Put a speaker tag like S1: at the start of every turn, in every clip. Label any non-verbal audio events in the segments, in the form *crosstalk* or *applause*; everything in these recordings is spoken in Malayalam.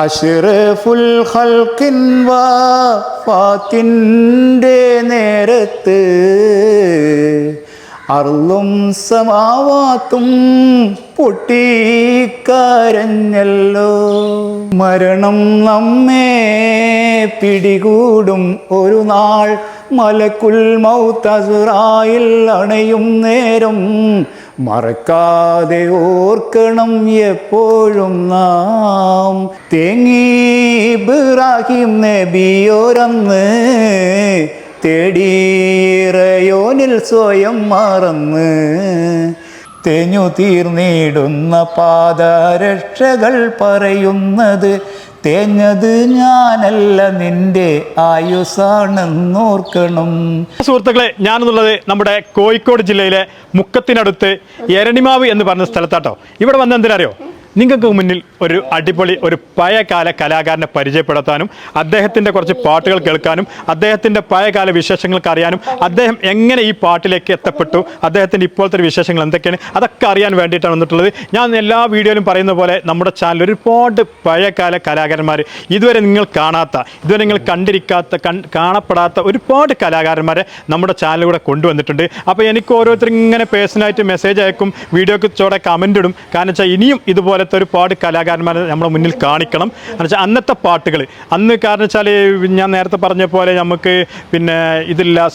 S1: അഷ്റഫുൽ ഖൽഖിൻ വഫാത്തിന്റെ നേരത്ത് അർളും സമാവാത്തും പൊട്ടിക്കരഞ്ഞല്ലോ. മരണം നമ്മെ പിടികൂടും. ഒരു നാൾ മലക്കുൽ മൗത്തസുറായിൽ അണയും നേരം മറക്കാതെ ഓർക്കണം എപ്പോഴും നാം. തേങ്ങി ഇബ്രാഹിം നബിയോരന്ന് തേടീറയോനിൽ സ്വയം മറന്ന്. തെഞ്ഞു തീർന്നിടുന്ന പാദരക്ഷകൾ പറയുന്നത് തേഞ്ഞത് ഞാനല്ല നിന്റെ ആയുസാണെന്നോർക്കണം.
S2: സുഹൃത്തുക്കളെ ഞാനെന്നുള്ളത് നമ്മുടെ കോഴിക്കോട് ജില്ലയിലെ മുക്കത്തിനടുത്ത് എരണിമാവ് എന്ന് പറഞ്ഞ സ്ഥലത്താട്ടോ. ഇവിടെ വന്ന എന്തിനറിയോ നിങ്ങൾക്ക് മുന്നിൽ ഒരു അടിപൊളി ഒരു പഴയകാല കലാകാരനെ പരിചയപ്പെടുത്താനും അദ്ദേഹത്തിന്റെ കുറച്ച് പാട്ടുകൾ കേൾക്കാനും അദ്ദേഹത്തിന്റെ പഴയകാല വിശേഷങ്ങൾക്ക് അറിയാനും അദ്ദേഹം എങ്ങനെ ഈ പാട്ടിലേക്ക് എത്തപ്പെട്ടു അദ്ദേഹത്തിന്റെ ഇപ്പോഴത്തെ വിശേഷങ്ങൾ എന്തൊക്കെയാണ് അതൊക്കെ അറിയാൻ വേണ്ടിയിട്ടാണ് വന്നിട്ടുള്ളത്. ഞാൻ എല്ലാ വീഡിയോയിലും പറയുന്ന പോലെ നമ്മുടെ ചാനൽ ഒരുപാട് പഴയകാല കലാകാരന്മാർ ഇതുവരെ നിങ്ങൾ കാണാത്ത ഇതുവരെ നിങ്ങൾ കണ്ടിരിക്കാത്ത കാണപ്പെടാത്ത ഒരുപാട് കലാകാരന്മാരെ നമ്മുടെ ചാനലിലൂടെ കൊണ്ടുവന്നിട്ടുണ്ട്. അപ്പോൾ എനിക്ക് ഓരോരുത്തർ ഇങ്ങനെ പേഴ്സണലായിട്ട് മെസ്സേജ് അയക്കും വീഡിയോക്ക് ചോടെ കമന്റ് ഇടും. കാരണം വെച്ചാൽ ഇനിയും ഇതുപോലത്തെ ഒരുപാട് കലാകാരന്മാരെ നമ്മുടെ മുന്നിൽ കാണിക്കണം. എന്ന് വെച്ചാൽ അന്നത്തെ പാട്ടുകൾ അന്ന് കാരണം വെച്ചാൽ ഞാൻ നേരത്തെ പറഞ്ഞ പോലെ നമുക്ക് പിന്നെ ഇതില്ല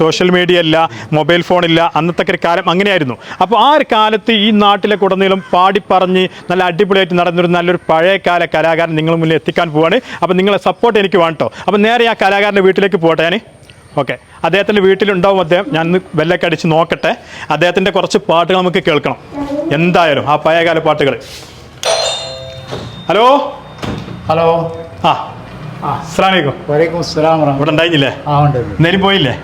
S2: സോഷ്യൽ മീഡിയ ഇല്ല മൊബൈൽ ഫോണില്ല അന്നത്തെ ഒരു കാലം അങ്ങനെയായിരുന്നു. അപ്പോൾ ആ ഒരു കാലത്ത് ഈ നാട്ടിലെ കുടനീളം പാടി പറഞ്ഞ് നല്ല അടിപൊളിയായിട്ട് നടന്നൊരു നല്ലൊരു പഴയകാല കലാകാരൻ നിങ്ങൾ മുന്നിൽ എത്തിക്കാൻ പോവാണ്. അപ്പോൾ നിങ്ങളെ സപ്പോർട്ട് എനിക്ക് വേണ്ടോ അപ്പോൾ നേരെ ആ കലാകാരന്റെ വീട്ടിലേക്ക് പോട്ടെ ഞാൻ ഓക്കെ. അദ്ദേഹത്തിന്റെ വീട്ടിലുണ്ടാവും അദ്ദേഹം. ഞാൻ ഇന്ന് വെല്ലക്കടിച്ച് നോക്കട്ടെ. അദ്ദേഹത്തിന്റെ കുറച്ച് പാട്ടുകൾ നമുക്ക് കേൾക്കണം. എന്തായാലും ആ പഴയകാല പാട്ടുകൾ ഹലോ?
S1: ഹലോ.
S2: ആ അസ്സലാമലൈക്കും.
S1: വലൈക്കും അസ്സലാം.
S2: ഇവിടെ ഉണ്ടായിരുന്നില്ലേ
S1: ആ ഉണ്ട് ഉണ്ട്.
S2: പോയില്ലേ?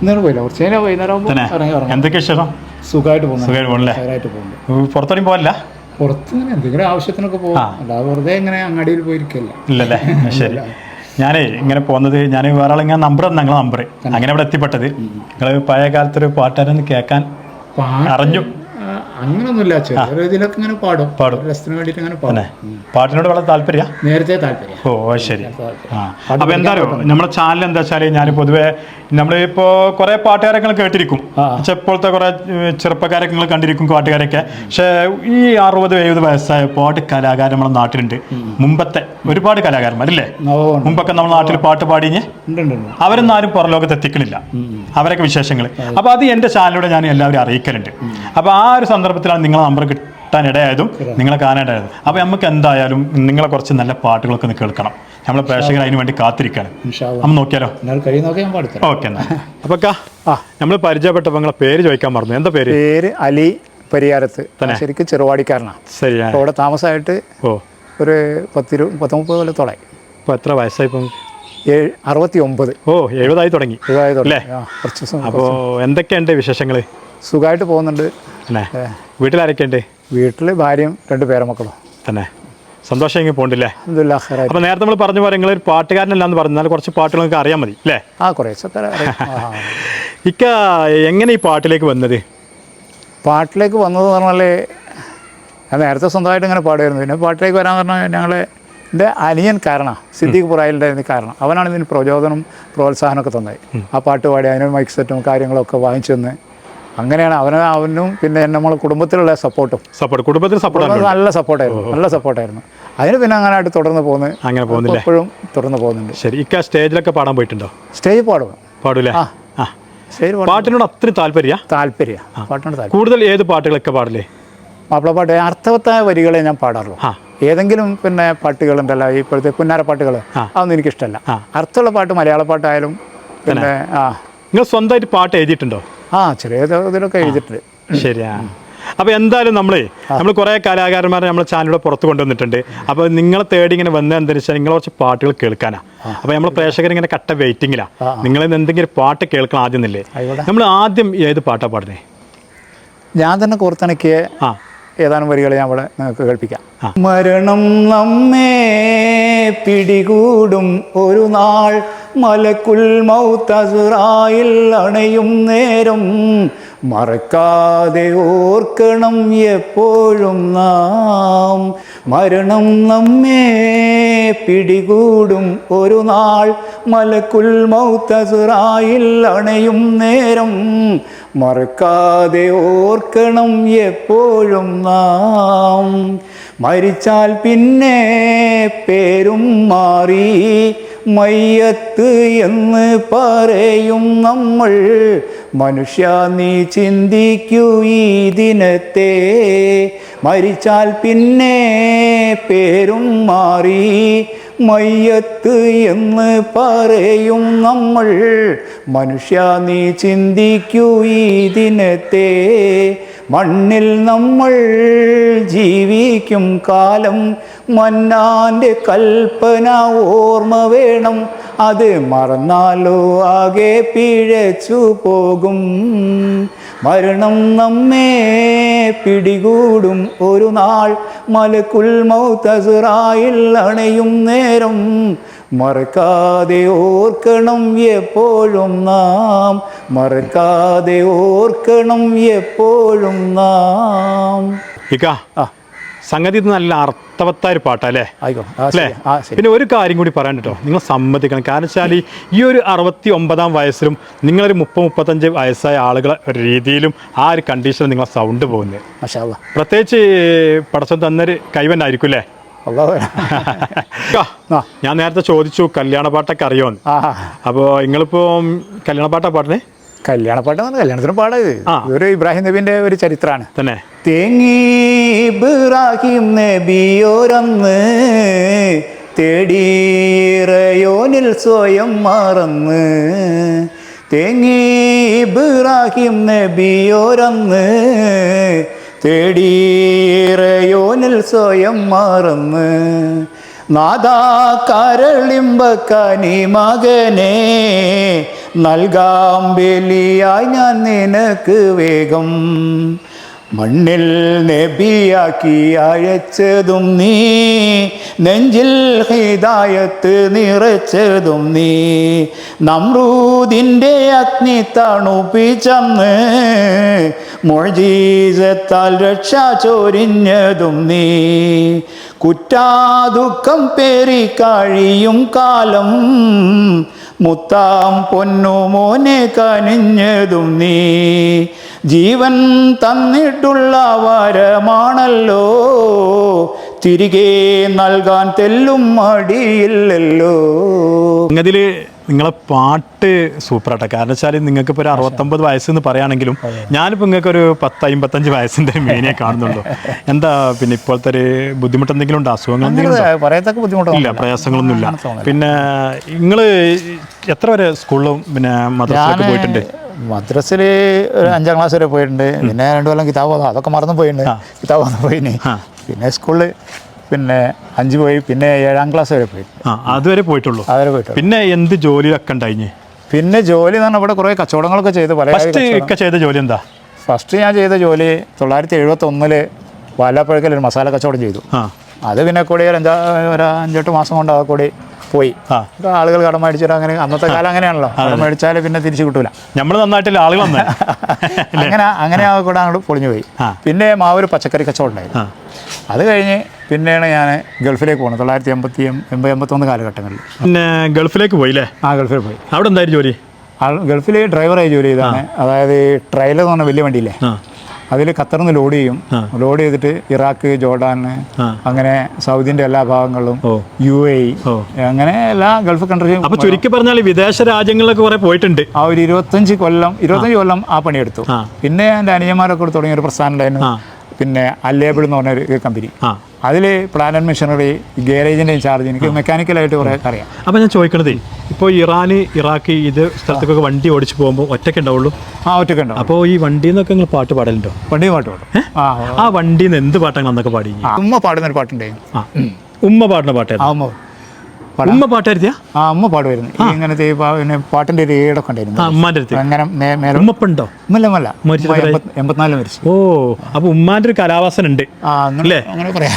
S1: ഇന്നലെ പോയില്ല. കുറച്ച് നേരം വൈകുന്നേരം
S2: തന്നെ.
S1: ഇറങ്ങി ഇറങ്ങി
S2: എന്തൊക്കെ വിശേഷം?
S1: സുഖമായിട്ട് പോകുന്നു.
S2: സുഖമായിട്ട് പോകണല്ലേ
S1: സുഖമായിട്ട് പോകുന്നു.
S2: പുറത്തോടെയും പോകല്ല
S1: പുറത്ത് ഇങ്ങനെ എന്തെങ്കിലും ആവശ്യത്തിനൊക്കെ പോകും. അല്ലാതെ വെറുതെ ഇങ്ങനെ അങ്ങാടിയിൽ പോയിരിക്കല്ല.
S2: ഇല്ലല്ലേ? *laughs* ശരി. ഞാനേ ഇങ്ങനെ പോകുന്നത് ഞാൻ വേറെ ഇങ്ങനെ നമ്പർ തന്ന. നിങ്ങളെ നമ്പർ അങ്ങനെ ഇവിടെ എത്തിപ്പെട്ടത്. നിങ്ങൾ പഴയ കാലത്തൊരു പാട്ടുകാരൊന്ന് കേൾക്കാൻ അറിഞ്ഞു.
S1: അങ്ങനൊന്നുമില്ല. ചെറിയ രീതിയിലൊക്കെ ഇങ്ങനെ പാടും.
S2: പാടും.
S1: രസത്തിന് വേണ്ടിയിട്ട് അങ്ങനെ പാടും.
S2: പാട്ടിനോട് വളരെ താല്പര്യ?
S1: നേരത്തെ താല്പര്യം.
S2: ഓ ശരി. അപ്പൊ എന്താ അറിയോ? നമ്മുടെ ചാനൽ എന്താ വെച്ചാൽ ഞാൻ പൊതുവെ നമ്മളിപ്പോ കുറെ പാട്ടുകാരൊക്കെ കേട്ടിരിക്കും. പക്ഷെ ഇപ്പോഴത്തെ കുറെ ചെറുപ്പക്കാരൊക്കെ നിങ്ങൾ കണ്ടിരിക്കും പാട്ടുകാരൊക്കെ. പക്ഷെ ഈ അറുപത് എഴുപത് വയസ്സായ പാട്ട് കലാകാരൻ നമ്മുടെ നാട്ടിലുണ്ട്. മുമ്പത്തെ ഒരുപാട് കലാകാരന്മാരല്ലേ മുമ്പൊക്കെ നമ്മുടെ നാട്ടിൽ പാട്ട് പാടിഞ്ഞ് അവരൊന്നും ആരും പുറം ലോകത്ത് എത്തിക്കണില്ല അവരൊക്കെ വിശേഷങ്ങൾ അപ്പൊ അത് എന്റെ ചാനലിലൂടെ ഞാൻ എല്ലാവരും അറിയിക്കലുണ്ട്. അപ്പൊ ആ ഒരു സന്ദർഭത്തിലാണ് നിങ്ങളെ നമ്പർ കിട്ടാനിടയായതും നിങ്ങളെ കാണാനിടയായതും. അപ്പോൾ നമുക്ക് എന്തായാലും നിങ്ങളെ കുറച്ച് നല്ല പാട്ടുകളൊക്കെ ഒന്ന് കേൾക്കണം. നമ്മളെ പ്രേക്ഷകർ അതിന് വേണ്ടി കാത്തിരിക്കുകയാണ്. നമ്മൾ നോക്കിയാലോ? ഓക്കെ എന്നാൽ *laughs* അപ്പോൾ അക്കാ. നമ്മൾ പരിചയപ്പെട്ടപ്പോൾ നിങ്ങളെ പേര് ചോദിക്കാൻ മറന്നു. എന്താ പേര്?
S1: പേര് അലി പരിയാരത്ത്? ശരിക്കും ചെറുവാടിക്കാരനാണ്.
S2: ശരി
S1: അവിടെ താമസമായിട്ട്
S2: ഓ.
S1: ഒരു പത്തിരു പത്ത് മുപ്പത് കൊല്ലത്തോളായി.
S2: ഇപ്പോൾ എത്ര വയസ്സായി ഇപ്പം?
S1: ഏഴ് അറുപത്തി ഒമ്പത്
S2: ഓ എഴുപതായി തുടങ്ങി.
S1: ഇതായത്
S2: തുടങ്ങി.
S1: കുറച്ച് ദിവസം
S2: അപ്പോൾ എന്തൊക്കെയുണ്ട് വിശേഷങ്ങൾ
S1: സുഖമായിട്ട് പോകുന്നുണ്ട്.
S2: അല്ലേ? വീട്ടിലാരൊക്കെയുണ്ട്?
S1: വീട്ടിൽ ഭാര്യയും രണ്ട് പേരമക്കളും.
S2: തന്നെ. സന്തോഷം ഇങ്ങനെ പോകണ്ടില്ലേ
S1: അബ്ദുല്ല ഖൈറായി
S2: അപ്പൊ നേരത്തെ നമ്മൾ പറഞ്ഞ പോലെ നിങ്ങൾ ഒരു പാട്ടുകാരനല്ല എന്ന് പറഞ്ഞു. എന്നാൽ കുറച്ച് പാട്ടുകൾ നിങ്ങൾക്ക് അറിയാൻ മതി. അല്ലേ?
S1: ആ കുറേശ്ശൊക്കെ അറിയാം. ആ, ആ.
S2: ഇക്ക എങ്ങനെ ഈ പാട്ടിലേക്ക് വന്നത്?
S1: പാട്ടിലേക്ക് വന്നത് പറഞ്ഞാൽ ഞാൻ നേരത്തെ സ്വന്തമായിട്ട് ഇങ്ങനെ പാടുമായിരുന്നു. പിന്നെ പാട്ടിലേക്ക് വരാൻ പറഞ്ഞാൽ ഞങ്ങൾ എന്റെ അനിയൻ കാരണം സിദ്ദീഖ് പുറായിലിന്റെ കാരണം. അവനാണ് ഇതിന് പ്രചോദനം പ്രോത്സാഹനമൊക്കെ തന്നത്. ആ പാട്ട് പാടി അതിന് മൈക്ക് സെറ്റും കാര്യങ്ങളൊക്കെ വാങ്ങിച്ചു തന്ന്. അങ്ങനെയാണ് അവന് അവനും പിന്നെ നമ്മളെ കുടുംബത്തിലുള്ള സപ്പോർട്ടും
S2: സപ്പോർട്ട് കുടുംബത്തിൽ സപ്പോർട്ട്
S1: നല്ല സപ്പോർട്ടായിരുന്നു നല്ല സപ്പോർട്ടായിരുന്നു അതിന് പിന്നെ അങ്ങനെ ആയിട്ട് തുടർന്ന് പോകുന്നത്
S2: അങ്ങനെ പോകുന്നില്ല?
S1: എപ്പോഴും തുടർന്ന് പോകുന്നുണ്ട്.
S2: ശരി ഇക്ക സ്റ്റേജിലൊക്കെ പാടാൻ പോയിട്ടുണ്ടോ?
S1: സ്റ്റേജ് പാടും.
S2: പാടൂലേ?
S1: ആ.
S2: പാട്ടിനോട് അത്ര താല്പര്യ?
S1: താല്പര്യ. പാട്ടിനോട്
S2: കൂടുതൽ ഏത് പാട്ടുകളൊക്കെ പാടില്ലേ?
S1: മാപ്പിളപ്പാട്ട് അർത്ഥവത്തായ വരികളെ ഞാൻ പാടാറുള്ളൂ.
S2: ആ.
S1: ഏതെങ്കിലും പിന്നെ പാട്ടുകളുണ്ടല്ലോ ഇപ്പോഴത്തെ പുന്നാര പാട്ടുകൾ. അതൊന്നും എനിക്കിഷ്ടമല്ല അർത്ഥമുള്ള പാട്ട് മലയാള പാട്ടായാലും പിന്നെ ആ.
S2: നിങ്ങൾ സ്വന്തമായിട്ട് പാട്ട് എഴുതിയിട്ടുണ്ടോ?
S1: ആ ചെറിയ ഇതിലൊക്കെ എഴുതിയിട്ടുണ്ട്.
S2: ശരിയാ അപ്പൊ എന്തായാലും നമ്മളേ നമ്മൾ കുറെ കലാകാരന്മാരെ നമ്മുടെ ചാനലിലൂടെ പുറത്ത് കൊണ്ടുവന്നിട്ടുണ്ട്. അപ്പൊ നിങ്ങളെ തേടി ഇങ്ങനെ വന്ന വെച്ചാൽ നിങ്ങൾ കുറച്ച് പാട്ടുകൾ കേൾക്കാനാ. അപ്പൊ നമ്മൾ പ്രേക്ഷകർ ഇങ്ങനെ കട്ട വെയിറ്റിംഗിലാ നിങ്ങൾ എന്തെങ്കിലും പാട്ട് കേൾക്കണം ആദ്യം നമ്മൾ ആദ്യം ഏത് പാട്ടാ പാടുന്നേ?
S1: ഞാൻ തന്നെ കോർത്തിണക്കിയ
S2: ആ.
S1: ഏതാനും വരികൾ ഞാൻ ഇവിടെ നിങ്ങൾക്ക് കേൾപ്പിക്കാം. മരണം നമ്മെ പിടികൂടും. ഒരു നാൾ മലക്കുൽ മൗത്തസുറായിൽ അണയും നേരം. മറക്കാതെ ഓർക്കണം എപ്പോഴും നാം. മരണം നമ്മെ പിടികൂടും. ഒരു നാൾ മലക്കുൽ മൗത്തസുറായിൽ അണയും നേരം. മറക്കാതെ ഓർക്കണം എപ്പോഴും നാം. മരിച്ചാൽ പിന്നെ പേരും മാറി. മയ്യത്ത് എന്ന് പറയും നമ്മൾ. മനുഷ്യ നീ ചിന്തിക്കൂ ഈ ദിനത്തെ. മരിച്ചാൽ പിന്നെ പേരും മാറി. മയ്യത്ത് എന്ന് പറയും നമ്മൾ. മനുഷ്യ നീ ചിന്തിക്കൂ ഈ ദിനത്തെ. മണ്ണിൽ നമ്മൾ ജീവിക്കും കാലം മന്നാന്റെ കൽപ്പന ഓർമ്മ വേണം. അത് മറന്നാലോ ആകെ പിഴച്ചു പോകും. മരണം നമ്മെ പിടികൂടും. ഒരു നാൾ മലക്കുൽ മൗത്തസുറായിൽ അണയും നേരം മറക്കാതെ ഓർക്കണം എപ്പോഴും നാം. മറക്കാതെ ഓർക്കണം എപ്പോഴും നാം.
S2: ഇക്ക
S1: ആ.
S2: സംഗതി ഇത് നല്ല അർത്ഥവത്തായ ഒരു പാട്ടാ അല്ലേ? പിന്നെ ഒരു കാര്യം കൂടി പറയാൻ കേട്ടോ. നിങ്ങൾ സമ്മതിക്കണം. കാരണം വെച്ചാൽ ഈ ഒരു അറുപത്തി ഒമ്പതാം വയസ്സിലും നിങ്ങളൊരു മുപ്പത് മുപ്പത്തഞ്ച് വയസ്സായ ആളുകളെ ഒരു രീതിയിലും ആ ഒരു കണ്ടീഷനിൽ നിങ്ങളെ സൗണ്ട് പോകുന്നത്. പ്രത്യേകിച്ച് പടച്ചം തന്നൊരു കൈവന്നായിരിക്കും അല്ലേ. ഞാൻ നേരത്തെ ചോദിച്ചു കല്യാണ പാട്ടൊക്കെ അറിയോന്ന്
S1: അപ്പോ
S2: അപ്പോൾ നിങ്ങളിപ്പോ കല്യാണ പാട്ടാ പാടണേ
S1: കല്യാണപ്പാട്ട് കല്യാണത്തിന് പാടത് ഒരു ഇബ്രാഹിം നബിന്റെ ഒരു ചരിത്രമാണ്
S2: തന്നെ.
S1: തേങ്ങി ഇബ്രാഹിം നബിയോരന്ന് തേടീറയോനിൽ സ്വയം മറന്ന്. തേങ്ങി ഇബ്രാഹിം നബിയോരന്ന് തേടീറയോനിൽ സ്വയം മറന്ന്. നാദാ കരളിമ്പക്കനി മകനെ നൽകാം ബലിയായി ഞാൻ നിനക്ക് വേഗം. മണ്ണിൽ നബിയാക്കി അയച്ചതും നീ നെഞ്ചിൽ ഹിതായത്ത് നിറച്ചതും നീ. നമ്രൂതിന്റെ അഗ്നി തണുപ്പിച്ചന്ന് മൊഴീസത്താൽ രക്ഷ ചൊരിഞ്ഞതും നീ. കുറ്റാദുഃഖം പേറി കഴിയും കാലം മുത്താം പൊന്നു മോനെ കനിഞ്ഞതും നീ. ജീവൻ തന്നിട്ടുള്ള വരമാണല്ലോ. തിരികെ നൽകാൻ തെല്ലും മടിയില്ലല്ലോ.
S2: സംഗതിയിൽ നിങ്ങളെ പാട്ട് സൂപ്പറാട്ടെ. കാരണം വെച്ചാൽ നിങ്ങൾക്ക് ഇപ്പോൾ ഒരു അറുപത്തൊമ്പത് വയസ്സെന്ന് പറയുകയാണെങ്കിലും ഞാനിപ്പോൾ നിങ്ങൾക്ക് ഒരു പത്ത് അമ്പത്തഞ്ച് വയസ്സിന്റെ മീനെ കാണുന്നുള്ളൂ. എന്താ പിന്നെ ഇപ്പോഴത്തെ ഒരു ബുദ്ധിമുട്ട് എന്തെങ്കിലും ഉണ്ടോ? അസുഖങ്ങൾ എന്തെങ്കിലും ഉണ്ടോ?
S1: പറയത്തക്ക
S2: ഇല്ല
S1: ബുദ്ധിമുട്ടൊന്നുമില്ല
S2: പ്രയാസങ്ങളൊന്നുമില്ല. പിന്നെ നിങ്ങൾ എത്ര വരെ സ്കൂളിലും പിന്നെ മദ്രസയിലൊക്കെ പോയിട്ടുണ്ട്?
S1: മദ്രസിൽ ഒരു അഞ്ചാം ക്ലാസ് വരെ പോയിട്ടുണ്ട്. പിന്നെ രണ്ടു കൊല്ലം കിതാബ് വന്നു അതൊക്കെ മറന്നു പോയിട്ടുണ്ട്. കിതാബ് വന്നു പോയിന്. പിന്നെ സ്കൂളിൽ പിന്നെ അഞ്ച് പോയി. പിന്നെ ഏഴാം ക്ലാസ് വരെ പോയി.
S2: അതുവരെ പോയിട്ടുള്ളൂ.
S1: അതുവരെ പോയിട്ടു
S2: പിന്നെ എന്ത് ജോലിയിലൊക്കെ ഉണ്ടായിഞ്ഞ്
S1: പിന്നെ ജോലി എന്ന് പറഞ്ഞാൽ ഇവിടെ കുറേ കച്ചവടങ്ങളൊക്കെ ചെയ്ത്. പല
S2: ചെയ്ത ജോലി എന്താ?
S1: ഫസ്റ്റ് ഞാൻ ചെയ്ത ജോലി തൊള്ളായിരത്തി എഴുപത്തി ഒന്നിൽ വാലാപ്പുഴക്കൽ ഒരു മസാല കച്ചവടം ചെയ്തു. അത് പിന്നെ കൂടി ഒരു അഞ്ചാ ഒരു അഞ്ചെട്ട് മാസം കൊണ്ട് ആ കൂടി പോയി. ആളുകൾ കടം മേടിച്ചിട്ട് അങ്ങനെ അന്നത്തെ കാലം അങ്ങനെയാണല്ലോ. കടം മേടിച്ചാൽ പിന്നെ തിരിച്ചു കിട്ടൂല.
S2: നമ്മൾ നന്നായിട്ടില്ല ആളുകൾ *laughs*
S1: അങ്ങനെ അങ്ങനെ ആ. കൂടെ അങ്ങോട്ട് പൊളിഞ്ഞു പോയി.
S2: ആ.
S1: പിന്നെ മാവൊരു പച്ചക്കറി കച്ചവടം ഉണ്ടായിരുന്നു അത് കഴിഞ്ഞ് പിന്നെയാണ് ഞാൻ ഗൾഫിലേക്ക് പോകുന്നത് തൊള്ളായിരത്തി എൺപത്തി എൺപത് എൺപത്തൊന്ന് കാലഘട്ടങ്ങളിൽ.
S2: പിന്നെ ഗൾഫിലേക്ക് പോയി അല്ലേ
S1: ആ ഗൾഫിൽ പോയി.
S2: അവിടെ എന്തായിരുന്നു ജോലി?
S1: ഗൾഫിലെ ഗൾഫിൽ ഡ്രൈവറായി ജോലി ചെയ്താണ് അതായത് ട്രെയിലർ എന്ന് പറഞ്ഞ വലിയ വണ്ടിയില്ലേ? അതിൽ ഖത്തറിന്ന് ലോഡ് ചെയ്യും. ലോഡ് ചെയ്തിട്ട് ഇറാഖ് ജോർഡാൻ അങ്ങനെ സൗദിന്റെ എല്ലാ ഭാഗങ്ങളിലും
S2: ഓ.
S1: യു എ അങ്ങനെ എല്ലാ ഗൾഫ് കൺട്രിയും
S2: അപ്പൊ ചുരുക്കി പറഞ്ഞാൽ വിദേശ രാജ്യങ്ങളിലൊക്കെ കുറെ പോയിട്ടുണ്ട്.
S1: ആ ഒരു ഇരുപത്തഞ്ച് കൊല്ലം ഇരുപത്തഞ്ച് കൊല്ലം ആ പണിയെടുത്തു. പിന്നെ എന്റെ അനിയന്മാരൊക്കെ തുടങ്ങിയ ഒരു പ്രസ്ഥാനം ഉണ്ടായിരുന്നു. പിന്നെ അല്ലേബിൾ എന്ന് പറഞ്ഞൊരു കമ്പനി. അതിൽ പ്ലാൻ ആൻഡ് മെഷീനറി ഗാരേജിന്റെയും ചാർജ് എനിക്ക് മെക്കാനിക്കലായിട്ട് കുറേ അറിയാം.
S2: അപ്പോൾ ഞാൻ ചോദിക്കണത് ഇപ്പോൾ ഇറാൻ ഇറാഖ് ഇത് സ്ഥലത്തേക്കൊക്കെ വണ്ടി ഓടിച്ച് പോകുമ്പോൾ ഒറ്റയ്ക്ക് ഉണ്ടാവുള്ളൂ?
S1: ആ ഒറ്റയ്ക്ക് ഉണ്ടാവും.
S2: അപ്പോൾ ഈ വണ്ടിയിൽ നിന്നൊക്കെ നിങ്ങൾ പാട്ട് പാടലുണ്ടോ?
S1: വണ്ടി പാട്ട് പാടും. ആ
S2: വണ്ടിയിൽ നിന്ന് എന്ത് പാട്ടാണ് അന്നൊക്കെ പാടി
S1: ഉമ്മ ഉമ്മ പാടുന്നൊരു പാട്ടുണ്ടായിരുന്നു
S2: ആ. ഉമ്മ പാടുന്ന
S1: പാട്ടായിരുന്നു ഉമ്മ പാടാം ആ ഉമ്മ പാടുമായിരുന്നു ഇങ്ങനത്തെ പിന്നെ പാട്ടിന്റെ ഒരു ഏടൊക്കെ ഉണ്ടായിരുന്നു. അങ്ങനെ
S2: ഉമ്മപ്പുണ്ടോ
S1: ഉമ്മല്ല എൺപത്തിനാല് മരിച്ചു.
S2: ഓ അപ്പൊ ഉമ്മാന്റെ ഒരു കലാവാസന ഉണ്ട്. അല്ലേ?
S1: അങ്ങനെ പറയാം.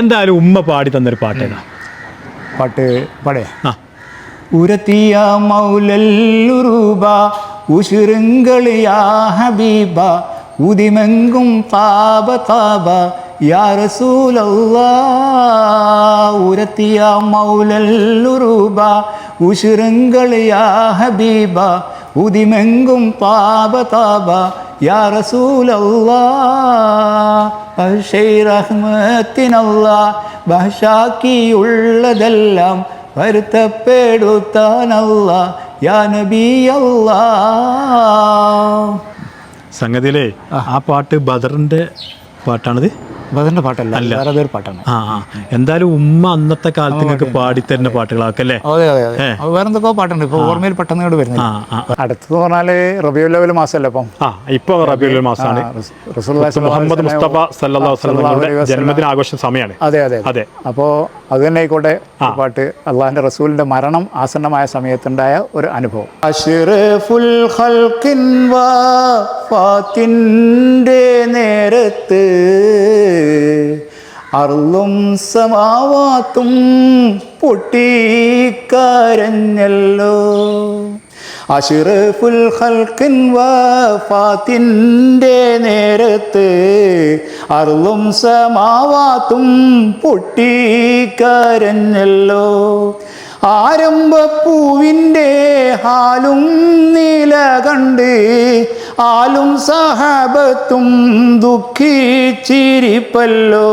S2: എന്തായാലും ഉമ്മ പാടി തന്നൊരു പാട്ട് ഏതാ?
S1: പാട്ട് പാടേ. ഉരത്തിയ മൗലല്ലുറൂബ ഉശുരുങ്കളിയാ ഹബീബ ഉദിമെങ്കും താപ താപ യാ റസൂലല്ലാ ഉരത്തിയ മൗലല്ലുറൂബ ഉശുരുങ്കളിയാ ഹബീബ ഉദിമെങ്കും താപ താപ യാ റസൂലല്ലാ റഹ്മത്തിനല്ല ഭാഷാക്കിയുള്ളതെല്ലാം വരുത്തപ്പെടുത്താനല്ല യാ നബി അല്ലാ
S2: സംഗതിയിലേ ആ പാട്ട് ബദറിന്റെ പാട്ടാണിത്?
S1: ബദറിന്റെ പാട്ടല്ല വേറെ പേര് പാട്ടാണ്?
S2: ആ ആ. എന്തായാലും ഉമ്മ അന്നത്തെ കാലത്ത് നിങ്ങൾക്ക് പാടിത്തരുന്ന പാട്ടുകളൊക്കെ അല്ലേ
S1: അതെ അതെ അതെ. അത് വേറെ എന്തൊക്കെ പാട്ടുണ്ട്. ഇപ്പൊ ഓർമ്മയിൽ പെട്ടെന്ന് ഇങ്ങോട്ട് വരുന്നത്.
S2: ആ ആ.
S1: അടുത്തെന്ന് പറഞ്ഞാൽ റബിയുൽ ലെവൽ മാസമല്ലേ അപ്പം?
S2: ആ ഇപ്പൊ റബിയുൽ മാസമാണ്
S1: റസൂലുള്ളാഹി
S2: മുഹമ്മദ് മുസ്തഫ സല്ലല്ലാഹു അലൈഹി വസല്ലമയുടെ ജന്മദിന ആഘോഷ സമയമാണ്
S1: അതെ അതെ
S2: അതെ.
S1: അപ്പോൾ അത് തന്നെ ആയിക്കോട്ടെ ഈ പാട്ട് അള്ളാഹിന്റെ റസൂലിന്റെ മരണം ആസന്നമായ സമയത്തുണ്ടായ ഒരു അനുഭവം. അഷ്റഫുൽ ഖൽഖിൻ വഫാത്തിന്റെ നേരത്ത് അറുളും സമാവാത്തും പൊട്ടിക്കരഞ്ഞല്ലോ. അഷിറഫുൽ ഹൽക്കിൻ വഫാത്തിന്റെ നേരത്ത് അറുളും സമാവാത്തും പൊട്ടിക്കരഞ്ഞല്ലോ. ആരംഭപ്പൂവിന്റെ ഹാലും നില കണ്ട് ആലും സഹാബത്തും ദുഃഖിച്ചിരിപ്പല്ലോ.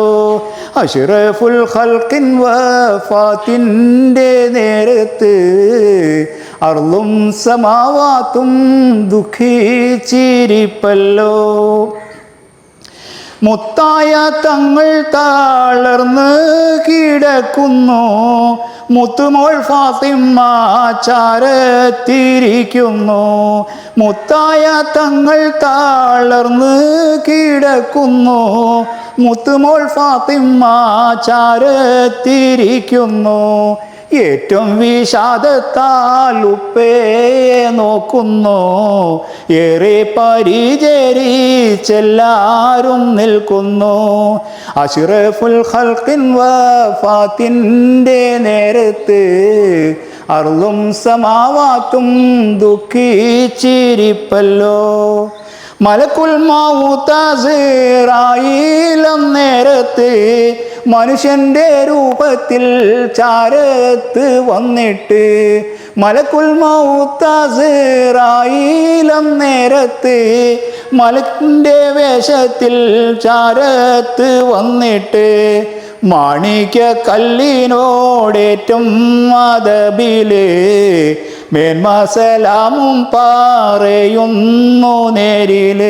S1: അഷ്റഫുൽ ഖൽഖിൻ വഫാത്തിന്റെ നേരത്ത് അർളും സമാവാത്തും ദുഃഖിച്ചിരിപ്പല്ലോ. മുത്തായ തങ്ങൾ താളർന്ന് കിടക്കുന്നു. മുത്തുമോൾ ഫാത്തിമ്മ ചാരത്തിരിക്കുന്നു. മുത്തായ തങ്ങൾ താളർന്ന് കിടക്കുന്നു. മുത്തുമോൾ ഫാത്തിമ്മ ചാരത്തിരിക്കുന്നു. ഏറ്റവും വിഷാദത്താൽ ഉപ്പയെ നോക്കുന്നു. ഏറെ പരിചരിച്ചെല്ലാരും നിൽക്കുന്നു. അഷിറഫുൽ ഹൽക്കിൻ വഫാത്തിന്റെ നേരത്ത് അറുതും സമാവാത്തും ദുഃഖിച്ചിരിപ്പല്ലോ. മലക്കുൽ മാവൂത്താസിറായിലം നേരത്ത് മനുഷ്യന്റെ രൂപത്തിൽ ചാരത്ത് വന്നിട്ട് മലക്കുൽ മൗത്താസിറായിലം നേരത്ത് മലക്കിന്റെ വേഷത്തിൽ ചാരത്ത് വന്നിട്ട് മാണിക്യ കല്ലിനോടേറ്റം മതബിൽ മേന്മസലാമും പാറയുന്നു നേരിൽ.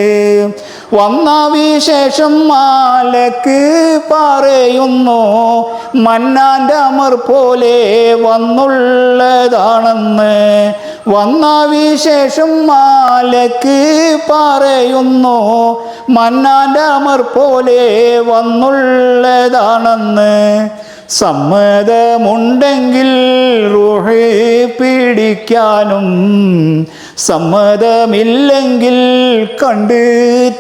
S1: വന്ന വിശേഷം മാലക്ക് പറയുന്നു. മന്നാന്റെ അമർ പോലെ വന്നുള്ളതാണെന്ന്. വന്ന വിശേഷം മാലക്ക് പറയുന്നു. മന്നാന്റെ അമർ പോലെ വന്നുള്ളതാണെന്ന്. സമ്മതമുണ്ടെങ്കിൽ റൂഹി പിടിക്കാനും സമ്മതമില്ലെങ്കിൽ കണ്ട്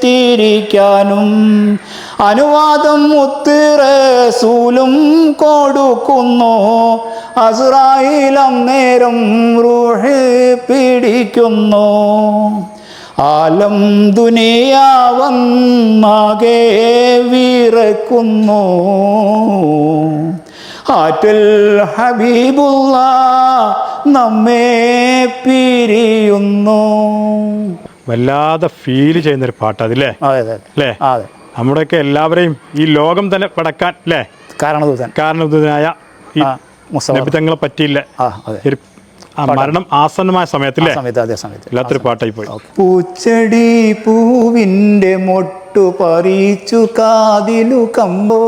S1: തിരിക്കാനും അനുവാദം മുത്തിറസൂലും കൊടുക്കുന്നു. അസുറായിലം നേരം റൂഹി പിടിക്കുന്നു. ആലം ദുനിയാവന്നാകെ വിറക്കുന്നു. ആറ്റൽ ഹബീബുള്ള നമ്മെ പിരിയുന്നു.
S2: വല്ലാതെ ഫീൽ ചെയ്യുന്ന ഒരു പാട്ട് അതില്ലേ
S1: അതെ അതെ.
S2: അല്ലേ? നമ്മുടെയൊക്കെ എല്ലാവരെയും ഈ ലോകം തന്നെ പടക്കാൻ അല്ലേ?
S1: കാരണദൂതൻ.
S2: കാരണദൂതനായ ഈ നബിതങ്ങളെ പറ്റിയില്ല? മരണം ആസന്നമായ സമയത്തില്ലേ? വല്ലാത്തൊരു പാട്ടായി പോയി.
S1: പൂച്ചെടി പൂവിന്റെ മൊട്ടു പറിച്ചു കാതിലു കമ്പോ.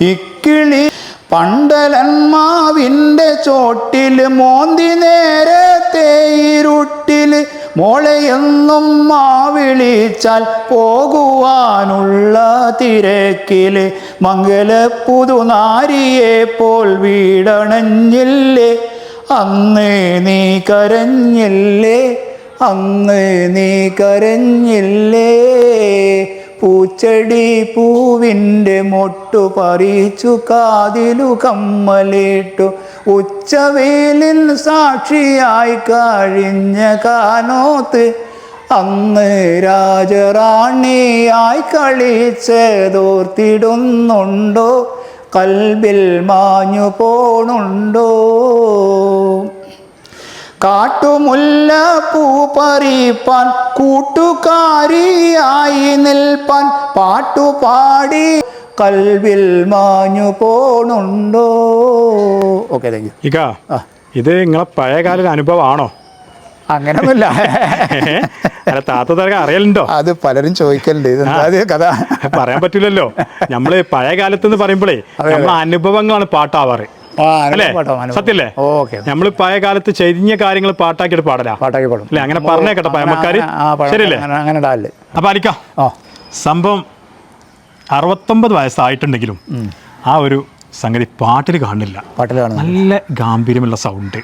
S1: ഇക്കിളി പണ്ടലന്മാവിന്റെ ചോട്ടിൽ മോന്തി നേരെ തേയിരുട്ടിൽ മോളെയെന്നും മാ വിളിച്ചാൽ പോകുവാനുള്ള മംഗല മംഗലപ്പുതുനാരിയെ പോൽ വീടണഞ്ഞില്ലേ? അന്ന് നീ കരഞ്ഞില്ലേ? അന്ന് നീ കരഞ്ഞില്ലേ? പൂച്ചെടി പൂവിന്റെ മൊട്ടു പറിച്ചു കാതിലു കമ്മലിട്ടു. ഉച്ചവേലിൽ സാക്ഷിയായി കഴിഞ്ഞ കാനോത്ത് അന്ന് രാജറാണിയായി കളിച്ചതോർത്തിടുന്നുണ്ടോ? കൽബിൽ മാഞ്ഞു പോണുണ്ടോ കാട്ടുമുല്ല പൂ പറിപ്പാൻ കൂട്ടുകാരിയായി നിൽപ്പാൻ പാട്ടുപാടി കൽവിൽ മാഞ്ഞു പോണുണ്ടോ? ഓക്കെ താങ്ക് യു
S2: ഇക്ക ഇത് നിങ്ങളെ പഴയകാല അനുഭവമാണോ?
S1: ആണോ *laughs*
S2: അല്ല താത്ത തരക അറിയലുണ്ടോ?
S1: അത് പലരും ചോദിക്കലുണ്ട്. ഇതെന്താ കഥ?
S2: പറയാൻ പറ്റില്ലല്ലോ നമ്മൾ പഴയ കാലത്ത് എന്ന് പറയുമ്പോഴേ നമ്മളെ അനുഭവങ്ങളാണ് പാട്ടാവാറ്. അല്ലേ. സത്യല്ലേ? നമ്മൾ പഴയ കാലത്ത് ചെരിഞ്ഞ കാര്യങ്ങൾ പാട്ടാക്കിയിട്ട് പാടലാ.
S1: പാട്ടാക്കി പാടും.
S2: അല്ലെ? അങ്ങനെ പറഞ്ഞേക്കട്ടെ പഴമക്കാര്
S1: ആ പാടാം.
S2: ശരിയല്ലേ?
S1: അങ്ങനെ
S2: അപ്പൊ അലിക്ക സംഭവം അറുപത്തൊമ്പത് വയസ്സായിട്ടുണ്ടെങ്കിലും ആ ഒരു സംഗതി പാട്ടിൽ കാണുന്നില്ല.
S1: പാട്ടിൽ
S2: നല്ല ഗാംഭീര്യമുള്ള സൗണ്ട്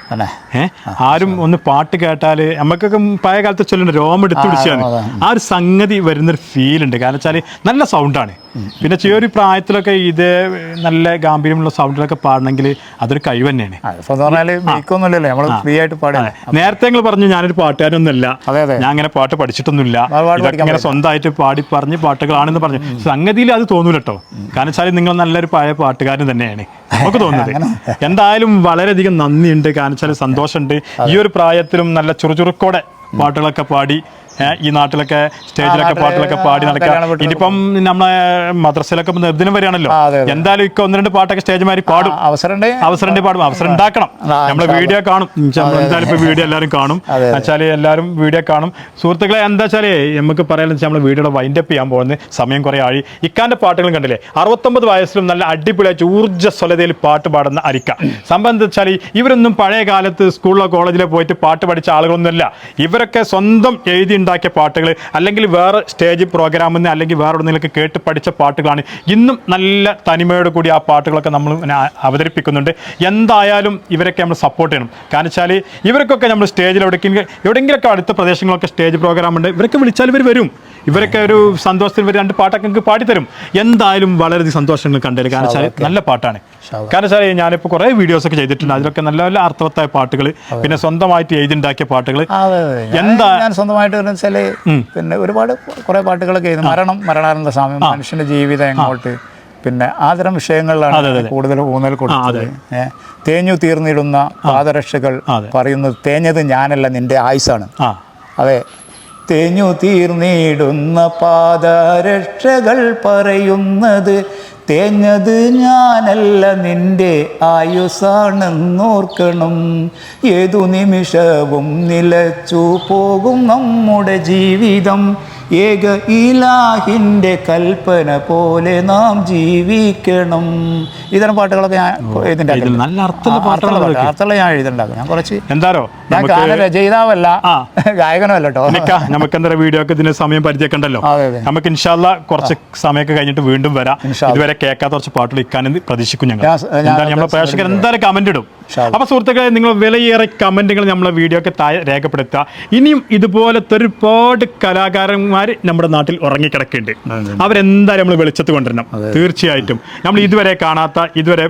S2: ഏഹ് ആരും ഒന്ന് പാട്ട് കേട്ടാൽ നമുക്കൊക്കെ പഴയ കാലത്ത് ചൊല്ലുന്ന രോമെടുത്ത് എടുത്തു പിടിച്ചാണ് ആ ഒരു സംഗതി വരുന്നൊരു ഫീൽ ഉണ്ട്. കാരണം വെച്ചാൽ നല്ല സൗണ്ടാണ് പിന്നെ ചെറിയൊരു പ്രായത്തിലൊക്കെ ഇത് നല്ല ഗാംഭീര്യമുള്ള സൗണ്ടിലൊക്കെ പാടണമെങ്കിൽ അതൊരു കഴിവ് തന്നെയാണ്.
S1: പറഞ്ഞാൽ നമ്മൾ ഫ്രീ ആയിട്ട്
S2: നേരത്തെ നിങ്ങൾ പറഞ്ഞു ഞാനൊരു
S1: അതെ.
S2: ഞാൻ അങ്ങനെ പാട്ട് പഠിച്ചിട്ടൊന്നുമില്ല. ഇങ്ങനെ സ്വന്തമായിട്ട് പാടി പറഞ്ഞ് പാട്ടുകളാണെന്ന് പറഞ്ഞു. സംഗതിയിൽ അത് തോന്നൂല കേട്ടോ കാരണം വെച്ചാൽ നിങ്ങൾ നല്ലൊരു പഴയ പാട്ടുകാരൻ തന്നെയാണ്. നമുക്ക് തോന്നുന്നത്. *laughs* എന്തായാലും വളരെയധികം നന്ദിയുണ്ട്. കാരണം വെച്ചാൽ സന്തോഷമുണ്ട്. ഈ ഒരു പ്രായത്തിലും നല്ല ചുറുചുറുക്കോടെ പാട്ടുകളൊക്കെ പാടി ഈ നാട്ടിലൊക്കെ സ്റ്റേജിലൊക്കെ പാട്ടിലൊക്കെ പാടി നടക്കുക. ഇനിയിപ്പം നമ്മളെ മദ്രസയിലൊക്കെ നിർദ്ദിനം വരികയാണല്ലോ. എന്തായാലും ഇക്ക ഒന്ന് രണ്ട് പാട്ടൊക്കെ സ്റ്റേജ് മാറി പാടും.
S1: അവസരം
S2: അവസരം പാടും. അവസരം ഉണ്ടാക്കണം. നമ്മളെ വീഡിയോ കാണും. എന്തായാലും ഇപ്പൊ വീഡിയോ എല്ലാവരും കാണും. വെച്ചാൽ എല്ലാവരും വീഡിയോ കാണും. സുഹൃത്തുക്കളെ എന്താ വെച്ചാലേ നമുക്ക് പറയാൻ വെച്ചാൽ നമ്മൾ വീഡിയോയുടെ വൈൻഡ് അപ്പ് ചെയ്യാൻ പോകുന്നത് സമയം കുറെ ആഴി ഇക്കാന്റെ പാട്ടുകളും കണ്ടില്ലേ? അറുപത്തൊമ്പത് വയസ്സിലും നല്ല അടിപൊളിയായിട്ട് ഊർജസ്വലതയിൽ പാട്ട് പാടുന്ന അരിക്ക. സംഭവം എന്താ വെച്ചാൽ ഇവരൊന്നും പഴയ കാലത്ത് സ്കൂളിലോ കോളേജിലോ പോയിട്ട് പാട്ട് പഠിച്ച ആളുകളൊന്നുമല്ല. ഇവരൊക്കെ സ്വന്തം എഴുതി ഉണ്ടാക്കിയ പാട്ടുകൾ അല്ലെങ്കിൽ വേറെ സ്റ്റേജ് പ്രോഗ്രാമിൽ നിന്ന് അല്ലെങ്കിൽ വേറെ നിലയ്ക്ക് കേട്ട് പഠിച്ച പാട്ടുകളാണ്. ഇന്നും നല്ല തനിമയോട് കൂടി ആ പാട്ടുകളൊക്കെ നമ്മൾ അവതരിപ്പിക്കുന്നുണ്ട്. എന്തായാലും ഇവരൊക്കെ നമ്മൾ സപ്പോർട്ട് ചെയ്യണം. കാരണം വെച്ചാൽ ഇവർക്കൊക്കെ നമ്മൾ സ്റ്റേജിൽ എവിടെയെങ്കിലും എവിടെയെങ്കിലൊക്കെ അടുത്ത പ്രദേശങ്ങളൊക്കെ സ്റ്റേജ് പ്രോഗ്രാം ഉണ്ട്. ഇവരൊക്കെ വിളിച്ചാൽ ഇവർ വരും. ഇവരൊക്കെ ഒരു സന്തോഷത്തിൽ ഇവർ രണ്ട് പാട്ടൊക്കെ നിങ്ങൾക്ക് പാടിത്തരും. എന്തായാലും വളരെയധികം സന്തോഷങ്ങൾ കണ്ടത് കാരണം സാറേ നല്ല പാട്ടാണ്. കാരണം സാറേ ഞാനിപ്പോൾ കുറേ വീഡിയോസ് ഒക്കെ ചെയ്തിട്ടുണ്ട്. അതിലൊക്കെ നല്ല നല്ല അർത്ഥവത്തായ പാട്ടുകൾ പിന്നെ സ്വന്തമായിട്ട് എഴുതിണ്ടാക്കിയ പാട്ടുകൾ എന്താ?
S1: ഞാൻ സ്വന്തമായിട്ട് പിന്നെ ഒരുപാട് കുറേ പാട്ടുകളൊക്കെ എഴുതും. മരണം മരണാനന്ദ സ്വാമി മനുഷ്യന്റെ ജീവിതം എങ്ങോട്ട്. പിന്നെ ആതരം വിഷയങ്ങളിലാണ് കൂടുതൽ ഊന്നൽ കൊടുത്തത്. തേഞ്ഞു തീർന്നിടുന്ന പാദരക്ഷകൾ. പറയുന്നത് തേഞ്ഞത് ഞാനല്ല നിന്റെ ആയുസാണ്. അതെ തേഞ്ഞു തീർന്നിടുന്ന പാദരക്ഷകൾ പറയുന്നത് തേഞ്ഞത് ഞാനല്ല നിന്റെ ആയുസാണെന്നോർക്കണം. ഏതു നിമിഷവും നിലച്ചു പോകും നമ്മുടെ ജീവിതം. ഏക ഇലാഹിന്റെ കൽപ്പന പോലെ നാം ജീവിക്കണം. ഇത്തരം പാട്ടുകളൊക്കെ ഞാൻ
S2: ഇതിന്റെ നല്ല അർത്ഥമുള്ള
S1: ഞാൻ എഴുതിണ്ടാക്കും ഞാൻ കുറച്ച് ഞാൻ ഗാനരചയിതാവല്ല
S2: ആ.
S1: ഗായകനല്ല കേട്ടോ.
S2: നമുക്ക് എന്താ വീഡിയോ ഒക്കെ ഇതിന് സമയം
S1: പരിചയക്കണ്ടല്ലോ.
S2: നമുക്ക് ഇൻഷാല്ല കുറച്ച് സമയമൊക്കെ കഴിഞ്ഞിട്ട് വീണ്ടും വരാം. ഇതുവരെ കേൾക്കാത്ത കുറച്ച് പാട്ടുകൾ ഇക്കാനെന്ന് പ്രതീക്ഷിക്കും ഞങ്ങൾ. നമ്മളെ പ്രേക്ഷകർ എന്തായാലും കമന്റ് ഇടും. അപ്പൊ സുഹൃത്തുക്കളെ നിങ്ങൾ വിലയേറെ കമന്റുകൾ നമ്മളെ വീഡിയോ ഒക്കെ രേഖപ്പെടുത്തുക. ഇനിയും ഇതുപോലത്തെ ഒരുപാട് കലാകാരന്മാർ നമ്മുടെ നാട്ടിൽ ഉറങ്ങിക്കിടക്കുന്നുണ്ട്. അവരെന്തായാലും നമ്മൾ വെളിച്ചത്ത് കൊണ്ടുവരണം. തീർച്ചയായിട്ടും. നമ്മൾ ഇതുവരെ കാണാത്ത ഇതുവരെ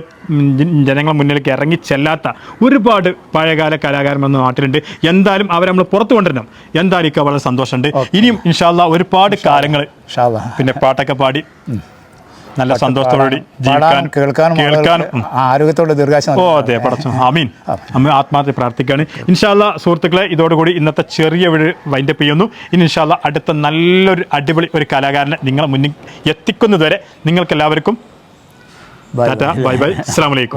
S2: ജനങ്ങൾ മുന്നിലേക്ക് ഇറങ്ങി ചെല്ലാത്ത ഒരുപാട് പഴയകാല കലാകാരന്മാർ നമ്മുടെ നാട്ടിലുണ്ട്. എന്തായാലും അവരെ നമ്മൾ പുറത്തു കൊണ്ടുവരണം. എന്തായാലും വളരെ സന്തോഷമുണ്ട്. ഇനിയും ഇൻഷാല്ല ഒരുപാട് കാലങ്ങൾ
S1: ഷാബ
S2: പിന്നെ പാട്ടൊക്കെ പാടി. നല്ല സന്തോഷത്തോടുകൂടി ജീവിക്കാൻ
S1: കേൾക്കാനും
S2: കേൾക്കാനും.
S1: ആരോഗ്യത്തോടെ ദീർഘാശം
S2: ഓ അതെ പടച്ചു അമീൻ അമ്മ ആത്മാർത്ഥ പ്രാർത്ഥിക്കുകയാണ്. ഇൻഷാല്ല സുഹൃത്തുക്കളെ ഇതോടുകൂടി ഇന്നത്തെ ചെറിയ വീട് വൈൻഡപ്പ് ചെയ്യുന്നു. ഇനി ഇൻഷാല്ല അടുത്ത നല്ലൊരു അടിപൊളി ഒരു കലാകാരനെ നിങ്ങളെ മുന്നിൽ എത്തിക്കുന്നതുവരെ നിങ്ങൾക്ക് എല്ലാവർക്കും ബൈ ബൈ *laughs* അസ്സാം
S1: വലൈക്കും